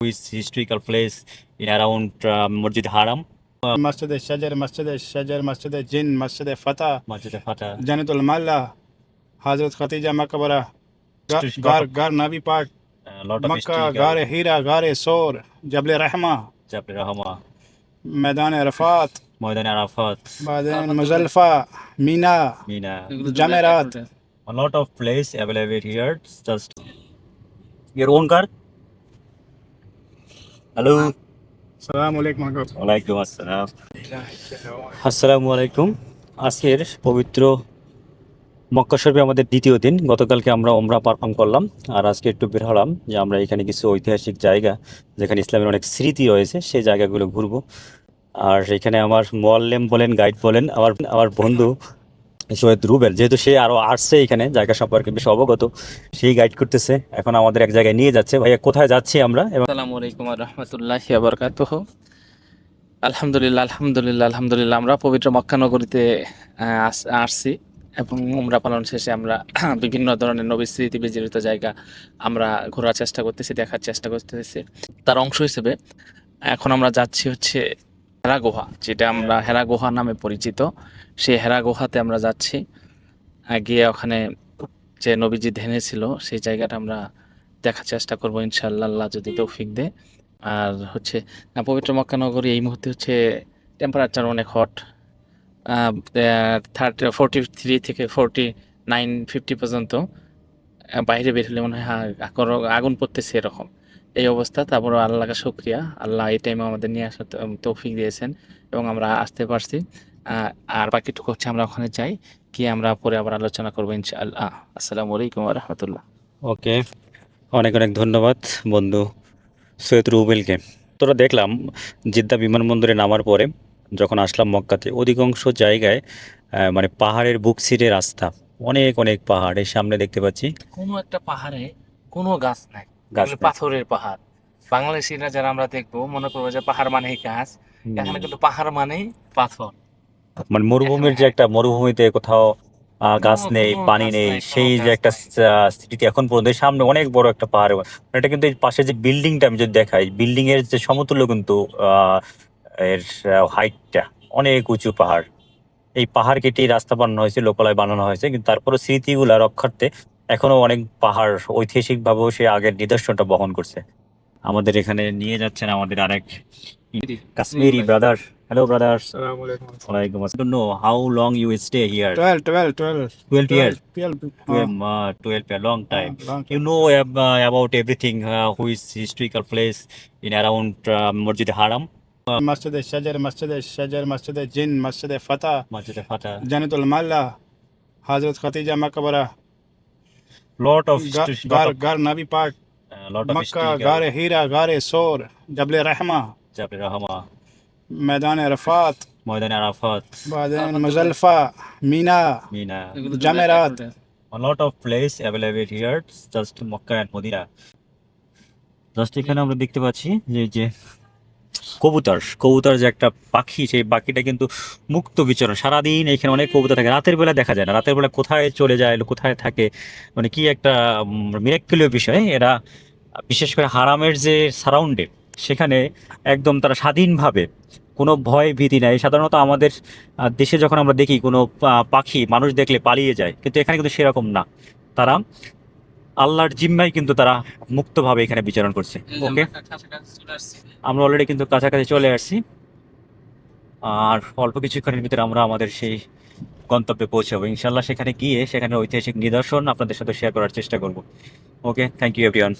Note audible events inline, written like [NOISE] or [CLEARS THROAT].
which historical place in around uh, Masjid Haram. Uh, Masjid al-Shajar, Masjid al-Shajar, Masjid al-Jinn, Masjid al-Fatah, Masjid al-Fatah, Janatul Malla, Hazrat Khatija Makbara, Gar Gar Nabi Park, Makkah, Gar Hira, Gar Sor, Jabal Rahma, Jabal Rahma, Maidan Arafat, Maidan Arafat, Maidan Muzalfa, Mina, Mina, Jamirat. A lot of place available here. Just your own car. Hello. ওয়ালাইকুম আসসালাম। আসসালামু আলাইকুম আজকের পবিত্র মক্কশরফে আমাদের দ্বিতীয় দিন। গতকালকে আমরা ওমরা পারফর্ম করলাম। আর আজকে একটু বের হলাম যে আমরা এখানে কিছু ঐতিহাসিক জায়গা যেখানে ইসলামের অনেক স্মৃতি রয়েছে সেই জায়গাগুলো ঘুরবো। আর এখানে আমার মোয়াল্লেম বলেন গাইড বলেন আমার আমার বন্ধু সৈয়দ রুবেল যেহেতু সে আরও আসছে এখানে জায়গা সম্পর্কে বেশ অবগত সেই গাইড করতেছে। এখন আমাদের এক জায়গায় নিয়ে যাচ্ছে। ভাইয়া কোথায় যাচ্ছি আমরা? আসসালামু আলাইকুম রহমতুল্লাহ বরকাতুহ। আলহামদুলিল্লাহ আলহামদুলিল্লাহ আলহামদুলিল্লাহ আমরা পবিত্র মক্কা নগরীতে আহ, আস- আসছি এবং উমরা পালন শেষে আমরা [CLEARS THROAT] বিভিন্ন ধরনের নবীর স্মৃতি বিজড়িত জায়গা আমরা ঘোরার চেষ্টা করতেছি দেখার চেষ্টা করতেছি। তার অংশ হিসেবে এখন আমরা যাচ্ছি হচ্ছে হেরা গুহা যেটা আমরা হেরা গুহা নামে পরিচিত। সেই হেরা গুহাতে আমরা যাচ্ছি। গিয়ে ওখানে যে নবীজি ধ্যানে ছিল সেই জায়গাটা আমরা দেখার চেষ্টা করব ইনশাআল্লাহ। আল্লাহ যদি তৌফিক দেয়। আর হচ্ছে পবিত্র মক্কানগরী এই মুহূর্তে হচ্ছে টেম্পারেচার অনেক হট থার্টি ফোরটি থ্রি থেকে ফোরটি নাইন ফিফটি পর্যন্ত। বাইরে বের হলে মনে হয় হা- আগুন- পড়তেছে এরকম। এই অবস্থা তারপর আল্লাহকে শুক্রিয়া। আল্লাহ এই টাইমে আমাদের নিয়ে আসার তৌফিক দিয়েছেন এবং আমরা আসতে পারছি। আর বাকিটুকু হচ্ছে আমরা ওখানে যাই কি আমরা পরে আবার আলোচনা করব ইনশাআল্লাহ। আসসালামু আলাইকুম রহমতুল্লাহ। ওকে, অনেক অনেক ধন্যবাদ বন্ধু সৈয়দ রুবেলকে। তোরা দেখলাম জিদ্দা বিমানবন্দরে নামার পরে যখন আসলাম মক্কাতে, অধিকাংশ জায়গায় মানে পাহাড়ের বুক ছিঁড়ে রাস্তা। অনেক অনেক পাহাড়। এর সামনে দেখতে পাচ্ছি। কোনো একটা পাহাড়ে কোনো গাছ নাই। গাছ পাথরের পাহাড়। বাংলাদেশিরা যারা আমরা দেখব মনে করব যে পাহাড় মানেই গাছ। এখানে কিন্তু পাহাড় মানেই পাথর। মানে মরুভূমির যে একটা মরুভূমিতে কোথাও গাছ নেই পানি নেই সেই যে একটা স্মৃতি এখন পর্যন্ত সামনে অনেক বড় একটা পাহাড়। এটা কিন্তু এই পাশে যে বিল্ডিংটা আমি যদি দেখাই বিল্ডিং এর যে সমতুল্য কিন্তু আহ, এর হাইটটা অনেক উঁচু পাহাড়। এই পাহাড় কেটে রাস্তা বানানো হয়েছে লোকালয় বানানো হয়েছে কিন্তু তারপরে স্মৃতিগুলা রক্ষার্থে এখনও অনেক পাহাড় ঐতিহাসিকভাবেও সে আগের নিদর্শনটা বহন করছে। আমাদের এখানে নিয়ে যাচ্ছেন আমাদের আরেক কাশ্মীরি। ব্রাদার হ্যালো ব্রাদার ওয়ালাইকুম আসসালাম। No how long you stay here 12 12 12 12 year 12 12 a long time. you know uh, about everything uh, who মসজিদ হারাম মসজিদে সাজার মসজিদে সাজার মসজিদে জিন মসজিদে ফাতা মসজিদে ফাতা। জানাতুল মাল্লা হযরত খাদিজা মাকবরা লট অফ গার গার নবী পাক uh, মক্কা গারে হীরা গারে সোর জবলে রহমা জবলে রহমা। ময়দান আরাফাত ময়দান Arafat. Maidan Muzdalifah Mina Mina. Jamarat. a lot of place available here just Makkah and Medina just এখানে আমরা দেখতে পাচ্ছি যে যে কবুতর কবুতর যে একটা পাখি, সেই পাখিটা কিন্তু মুক্ত বিচরণ। সারাদিন এখানে অনেক কবুতর থাকে। রাতের বেলা দেখা যায় না। রাতের বেলা কোথায় চলে যায়, কোথায় থাকে মানে কি একটা মিরাক্কেলীয় বিষয়। এরা বিশেষ করে হারামের যে সারাউন্ডে সেখানে একদম তারা স্বাধীনভাবে কোনো ভয় ভীতি নাই। সাধারণত আমাদের দেশে যখন আমরা দেখি কোনো পাখি, মানুষ দেখলে পালিয়ে যায়, কিন্তু এখানে কিন্তু সেরকম না। তারা আল্লাহর জিম্মাই কিন্তু তারা মুক্তভাবে এখানে বিচরণ করছে। ওকে আমরা অলরেডি কিন্তু কাছাকাছি চলে আসছি। আর অল্প কিছুক্ষণের ভিতরে আমরা আমাদের সেই গন্তব্যে পৌঁছাবো। ইনশাল্লাহ সেখানে গিয়ে সেখানে ঐতিহাসিক নিদর্শন আপনাদের সাথে শেয়ার করার চেষ্টা করব। Okay thank you everyone